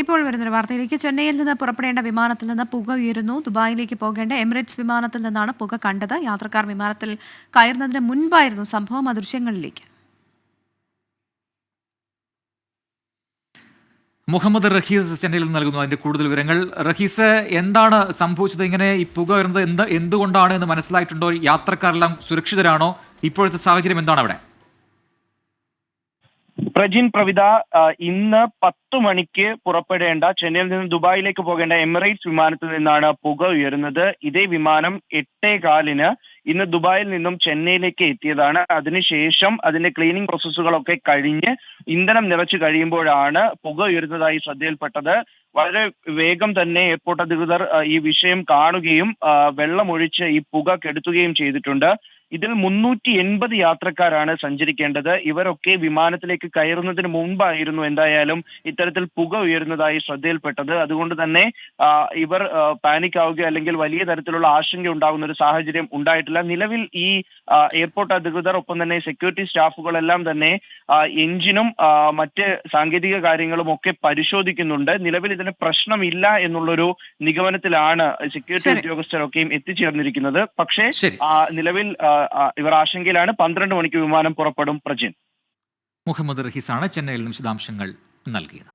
ഇപ്പോൾ വരുന്നൊരു വാർത്തയിലേക്ക്. ചെന്നൈയിൽ നിന്ന് പുറപ്പെടേണ്ട വിമാനത്തിൽ നിന്ന് പുക ഉയരുന്നു. ദുബായിലേക്ക് പോകേണ്ട എമിറേറ്റ്സ് വിമാനത്തിൽ നിന്നാണ് പുക കണ്ടത്. യാത്രക്കാർ വിമാനത്തിൽ കയറുന്നതിന് മുൻപായിരുന്നു സംഭവം ആ ദൃശ്യങ്ങളിലേക്ക്. മുഹമ്മദ് റഹീസ് ചെന്നൈയിൽ നിന്ന് നൽകുന്നു അതിന്റെ കൂടുതൽ വിവരങ്ങൾ. റഹീസ് എന്താണ് സംഭവിച്ചത്? ഇങ്ങനെ ഈ പുക വരുന്നത് എന്ത് എന്തുകൊണ്ടാണ് എന്ന് മനസ്സിലായിട്ടുണ്ടോ? യാത്രക്കാരെല്ലാം സുരക്ഷിതരാണോ? ഇപ്പോഴത്തെ സാഹചര്യം എന്താണ് അവിടെ? പ്രജിൻ പ്രവിത ഇന്ന് പത്ത് മണിക്ക് പുറപ്പെടേണ്ട ചെന്നൈയിൽ നിന്ന് ദുബായിലേക്ക് പോകേണ്ട എമിറേറ്റ്സ് വിമാനത്തിൽ നിന്നാണ് പുക ഉയരുന്നത്. ഇതേ വിമാനം എട്ടേ കാലിന് ഇന്ന് ദുബായിൽ നിന്നും ചെന്നൈയിലേക്ക് എത്തിയതാണ്. അതിനുശേഷം അതിന്റെ ക്ലീനിങ് പ്രോസസ്സുകളൊക്കെ കഴിഞ്ഞ് ഇന്ധനം നിറച്ചു കഴിയുമ്പോഴാണ് പുക ഉയരുന്നതായി ശ്രദ്ധയിൽപ്പെട്ടത്. വളരെ വേഗം തന്നെ എയർപോർട്ട് അധികൃതർ ഈ വിഷയം കാണുകയും വെള്ളമൊഴിച്ച് ഈ പുക കെടുത്തുകയും ചെയ്തിട്ടുണ്ട്. ഇതിൽ മുന്നൂറ്റി എൺപത് യാത്രക്കാരാണ് സഞ്ചരിക്കേണ്ടത്. ഇവരൊക്കെ വിമാനത്തിലേക്ക് കയറുന്നതിന് മുമ്പായിരുന്നു എന്തായാലും ഇത്തരത്തിൽ പുക ഉയരുന്നതായി ശ്രദ്ധയിൽപ്പെട്ടത്. അതുകൊണ്ട് തന്നെ ഇവർ പാനിക് ആവുകയോ അല്ലെങ്കിൽ വലിയ തരത്തിലുള്ള ആശങ്ക ഉണ്ടാകുന്ന ഒരു സാഹചര്യം ഉണ്ടായിട്ടില്ല. നിലവിൽ ഈ എയർപോർട്ട് അധികൃതർ ഒപ്പം തന്നെ സെക്യൂരിറ്റി സ്റ്റാഫുകളെല്ലാം തന്നെ എഞ്ചിനും മറ്റ് സാങ്കേതിക കാര്യങ്ങളും ഒക്കെ പരിശോധിക്കുന്നുണ്ട്. നിലവിൽ ഇതിന് പ്രശ്നമില്ല എന്നുള്ളൊരു നിഗമനത്തിലാണ് സെക്യൂരിറ്റി ഉദ്യോഗസ്ഥരൊക്കെയും എത്തിച്ചേർന്നിരിക്കുന്നത്. പക്ഷേ നിലവിൽ ഇവർ ആശങ്കയിലാണ്. പന്ത്രണ്ട് മണിക്ക് വിമാനം പുറപ്പെടും പ്രജിൻ. മുഹമ്മദ് റഹീസാണ് ചെന്നൈയിൽ വിശദാംശങ്ങൾ നൽകിയത്.